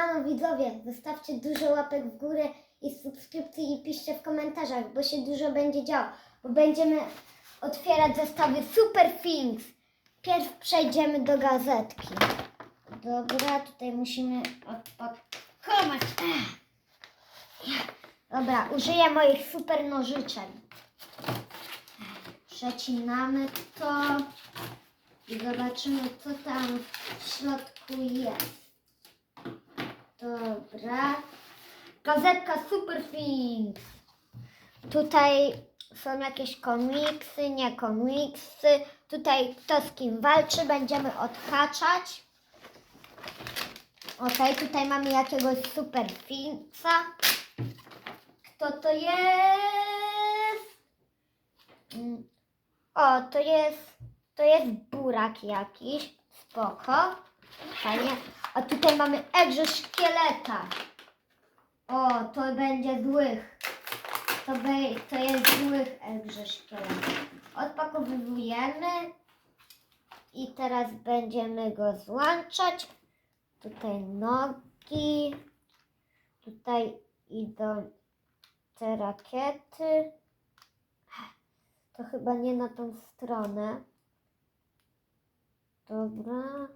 Ano widzowie, zostawcie dużo łapek w górę i subskrypcji i piszcie w komentarzach, bo się dużo będzie działo. Bo będziemy otwierać zestawy Super Things. Pierw przejdziemy do gazetki. Dobra, tutaj musimy odpakować. Dobra, użyję moich super nożyczek. Przecinamy to i zobaczymy, co tam w środku jest. Dobra. Gazetka Super Things. Tutaj są jakieś komiksy, nie komiksy. Tutaj kto z kim walczy, będziemy odhaczać. Ok, tutaj mamy jakiegoś Super. Kto to jest? Mm. O, to jest, to jest burak jakiś. Spoko. Fajnie. A tutaj mamy egzoszkieleta. O, to będzie złych. To, be, to jest złych egzoszkielet. Odpakowujemy. I teraz będziemy go złączać. Tutaj nogi. Tutaj idą te rakiety. To chyba nie na tą stronę. Dobra.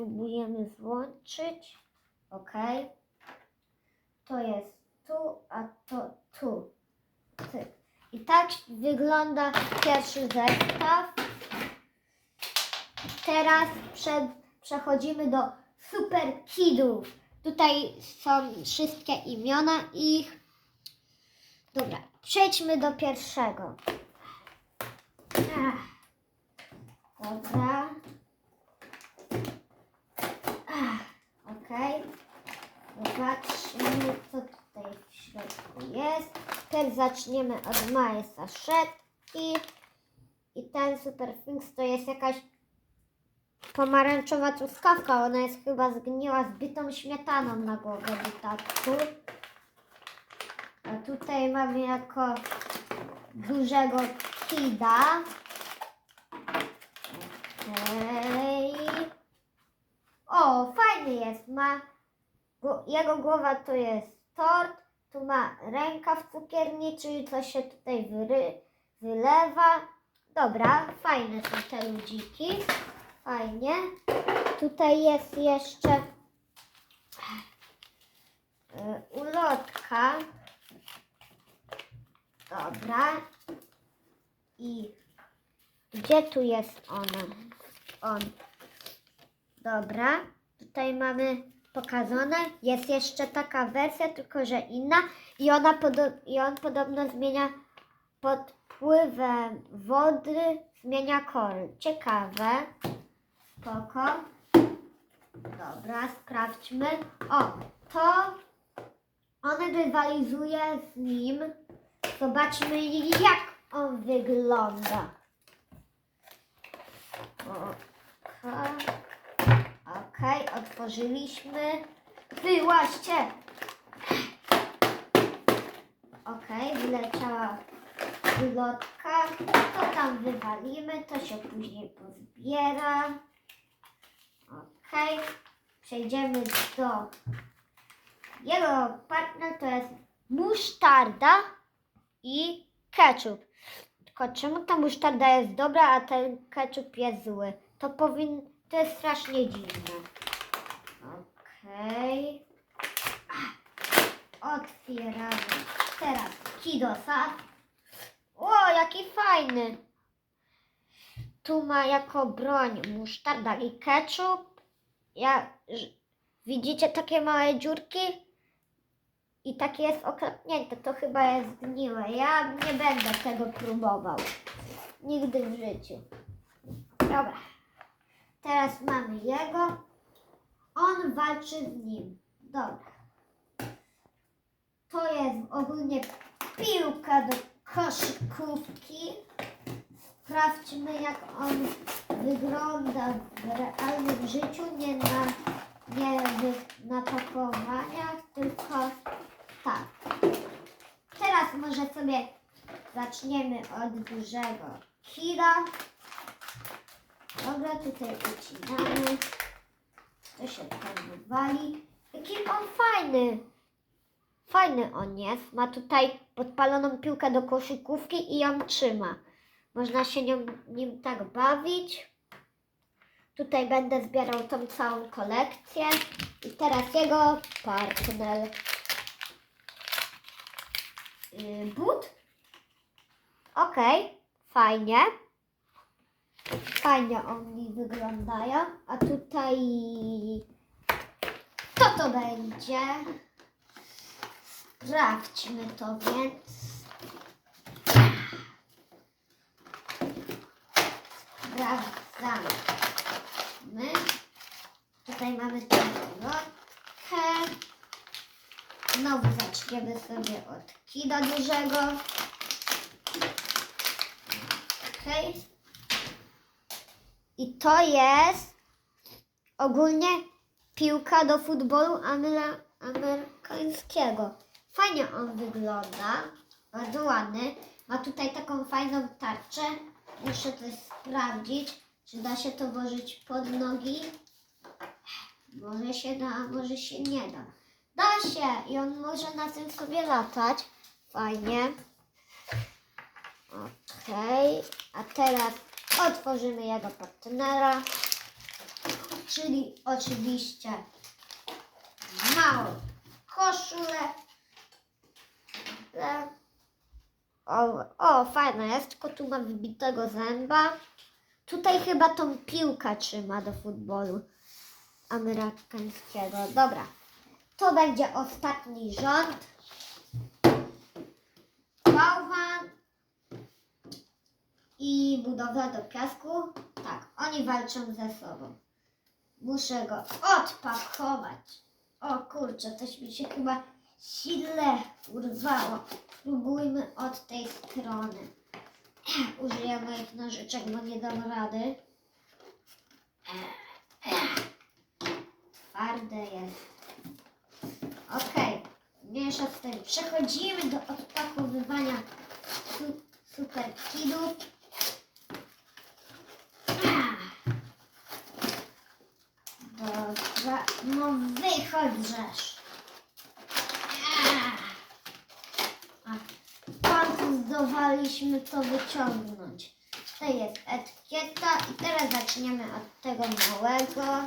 Próbujemy złączyć. Ok. To jest tu, a to tu. I tak wygląda pierwszy zestaw. Teraz przed, przechodzimy do Super Kidów. Tutaj są wszystkie imiona ich. Dobra, przejdźmy do pierwszego. Dobra. Ach, Okej. Zobaczmy, co tutaj w środku jest. Teraz zaczniemy od małej saszetki. I ten Super Things to jest jakaś pomarańczowa truskawka. Ona jest chyba zgniła z bitą śmietaną na głowę witaku. A tutaj mamy jako dużego kida. Okej. O, fajny jest. Ma Jego głowa to jest tort, tu ma rękaw cukierniczy, co się tutaj wyry, wylewa. Dobra, fajne są te ludziki. Fajnie. Tutaj jest jeszcze e, ulotka. Dobra. I gdzie tu jest ona? On. Dobra. Tutaj mamy pokazane. Jest jeszcze taka wersja, tylko że inna. I, ona i on podobno zmienia pod wpływem wody, zmienia kolor. Ciekawe. Spoko. Dobra, sprawdźmy. O, to on rywalizuje z nim. Zobaczmy, jak on wygląda. Okej. Okej, otworzyliśmy. Wyłaźcie! Okej, wyleciała wylotka. To tam wywalimy, to się później pozbiera. Okej, przejdziemy do jego partner to jest musztarda i ketchup. Tylko czemu ta musztarda jest dobra, a ten ketchup jest zły? To powin... To jest strasznie dziwne. Okej. Ach, Otwieramy. Teraz kidosa. O, jaki fajny. Tu ma jako broń musztarda i ketchup. Ja, widzicie takie małe dziurki? I takie jest okropnięte. To chyba jest zgniłe. Ja nie będę tego próbował. Nigdy w życiu. Dobra. Teraz mamy jego. On walczy z nim. Dobra. To jest ogólnie piłka do koszykówki. Sprawdźmy, jak on wygląda w realnym życiu, nie na, nie na pakowaniach, tylko tak. Teraz może sobie zaczniemy od dużego kila. Dobra, tutaj ucinamy. To się tam wywali. Jaki fajny. Fajny on jest. Ma tutaj podpaloną piłkę do koszykówki i ją trzyma. Można się nią, nim tak bawić. Tutaj będę zbierał tą całą kolekcję. I teraz jego partner. Yy, but. Okej, fajnie. Fajnie oni wyglądają. A tutaj co to będzie? Sprawdźmy to więc. Sprawdzamy. My. Tutaj mamy lotkę. Znowu zaczniemy sobie od kida dużego. Okej. I to jest ogólnie piłka do futbolu amery- amerykańskiego. Fajnie on wygląda, bardzo ładny. Ma tutaj taką fajną tarczę. Muszę coś sprawdzić, czy da się to włożyć pod nogi. Może się da, może się nie da. Da się i on może na tym sobie latać. Fajnie. Okej, a teraz otworzymy jego partnera, czyli oczywiście małą koszulę. O, o, fajna jest, tylko tu ma wybitego zęba. Tutaj chyba tą piłkę trzyma do futbolu amerykańskiego. Dobra, to będzie ostatni rząd. Bałwan i budowla do piasku. Tak, oni walczą ze sobą. Muszę go odpakować. O kurczę, coś mi się chyba źle urwało. Spróbujmy od tej strony. Użyję moich nożyczek, bo nie dam rady. Twarde jest. Okej, mniejsza z tym. Przechodzimy do odpakowywania su- super kidów. Dobra, no wychodź Rzesz. A, to wyciągnąć. To jest etykieta i teraz zaczniemy od tego małego,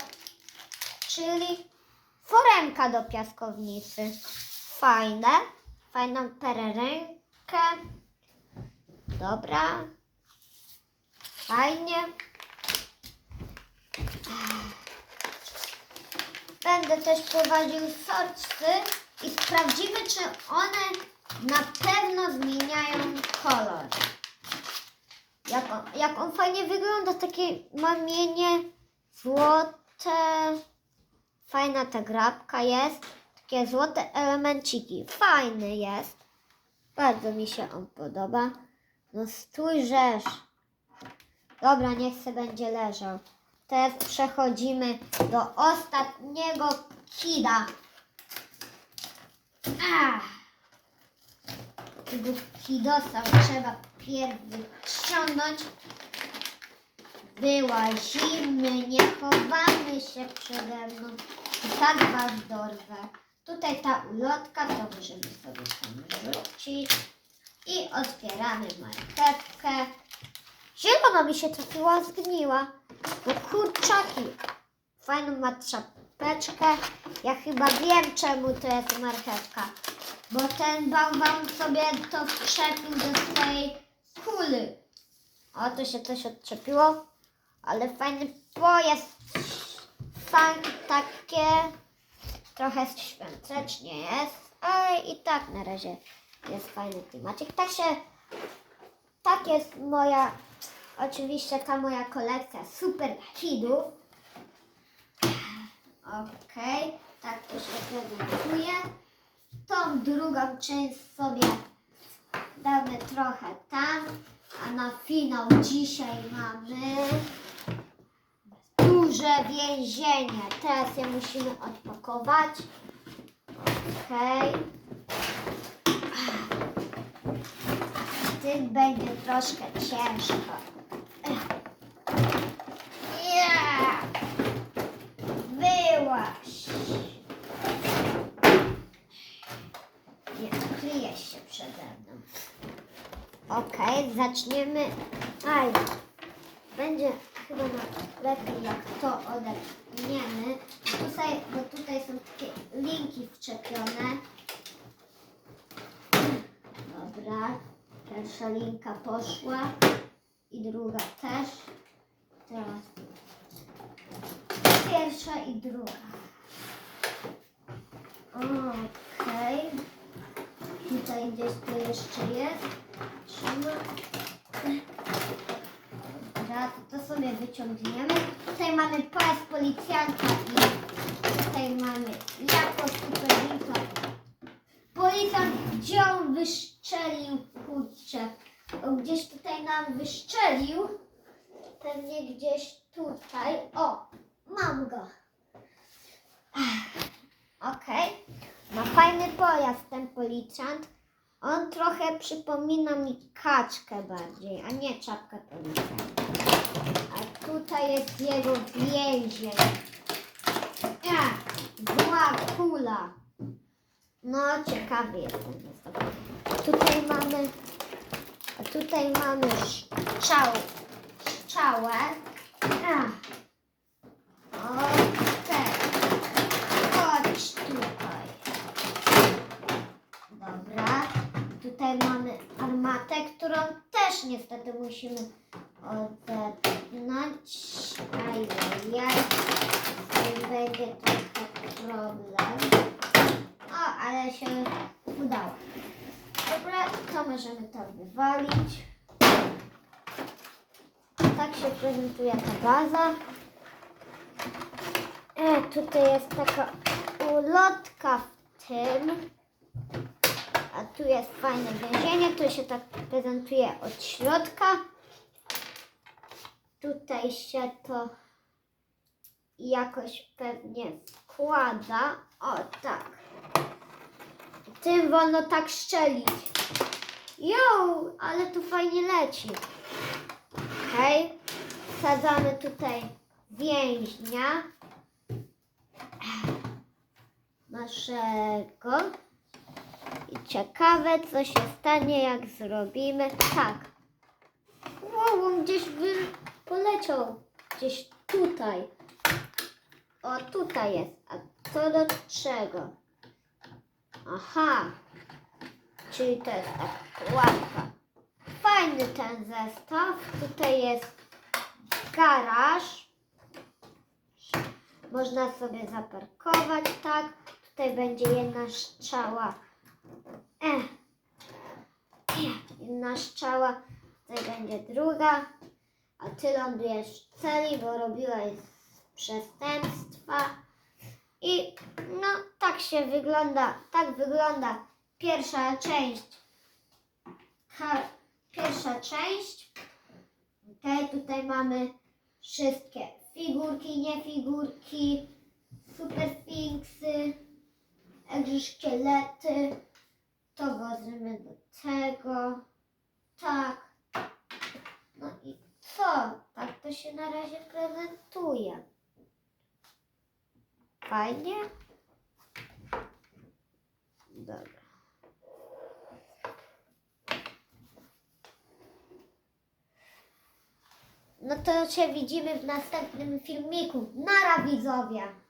czyli foremka do piaskownicy. Fajne, fajną pererenkę. Dobra, fajnie. Będę też prowadził sorcy i sprawdzimy, czy one na pewno zmieniają kolor. Jak on, jak on fajnie wygląda, takie mamienie złote. Fajna ta grabka jest. Takie złote elemenciki. Fajny jest. Bardzo mi się on podoba. No stójrzesz. Dobra, niech se będzie leżał. Teraz przechodzimy do ostatniego kida. Ach. Tego kidosa trzeba pierw wyciągnąć. Wyłazimy, nie chowamy się przede mną. I tak was dorwę. Tutaj ta ulotka, to możemy sobie tam rzucić. I otwieramy marchewkę. Zielona mi się trafiła, zgniła. No kurczaki. Fajną ma czapeczkę. Ja chyba wiem, czemu to jest marchewka. Bo ten bałwan sobie to wszczepił do swojej kuli. O, tu się coś odczepiło. Ale fajny pojazd. Fajne takie. Trochę świątecznie jest. Ale i tak na razie jest fajny klimacik. Tak się... Tak jest moja... Oczywiście ta moja kolekcja super kidów. Okej, tak to się prezentuje. Tą drugą część sobie damy trochę tam, a na finał dzisiaj mamy duże więzienie. Teraz je musimy odpakować. Okej. Z tym będzie troszkę ciężko. Przede mną. Okej, zaczniemy. Aj, będzie chyba lepiej jak to odepniemy. Tutaj, bo tutaj są takie linki wczepione. Dobra, pierwsza linka poszła i druga też. Teraz pierwsza i druga. Okej. Tutaj gdzieś to jeszcze jest. Trzyma. Dobra, to, to sobie wyciągniemy. Tutaj mamy pas policjanta i tutaj mamy jako superwinka. Policjant gdzie on wyszczelił, kurczę. Gdzieś tutaj nam wyszczelił. Pewnie gdzieś tutaj. O, mam go. Okej. Ma fajny pojazd ten policjant. On trochę przypomina mi kaczkę bardziej, a nie czapkę policjanta. A tutaj jest jego więzień. Ja, zła kula. No, ciekawy jestem. Tutaj mamy, a tutaj mamy szczał, szczałę. A. Okej. Chodź tutaj. Dobra. Tutaj mamy armatę, którą też niestety musimy odepnąć. Ajajaj. Będzie trochę problem. O, ale się udało. Dobra, to możemy to wywalić. Tak się prezentuje ta baza. E, tutaj jest taka ulotka w tym. Tu jest fajne więzienie, to się tak prezentuje od środka. Tutaj się to jakoś pewnie wkłada. O tak. Tym wolno tak szczelić. Jo, ale tu fajnie leci. Okej. Wsadzamy tutaj więźnia naszego. I ciekawe, co się stanie, jak zrobimy tak. Wow, on gdzieś wy... poleciał. Gdzieś tutaj. O, tutaj jest. A to do czego? Aha. Czyli to jest tak łatwa. Fajny ten zestaw. Tutaj jest garaż. Można sobie zaparkować, tak. Tutaj będzie jedna strzała. E. Jedna strzała. Tutaj będzie druga. A ty lądujesz w celi, bo robiłeś przestępstwa. I no tak się wygląda, tak wygląda pierwsza część. Ha, pierwsza część. Okej, tutaj mamy wszystkie figurki, niefigurki, superfinksy, egzoszkielety. To włożymy do tego. Tak. No i co? Tak to się na razie prezentuje. Fajnie? Dobra. No to się widzimy w następnym filmiku. Nara widzowie!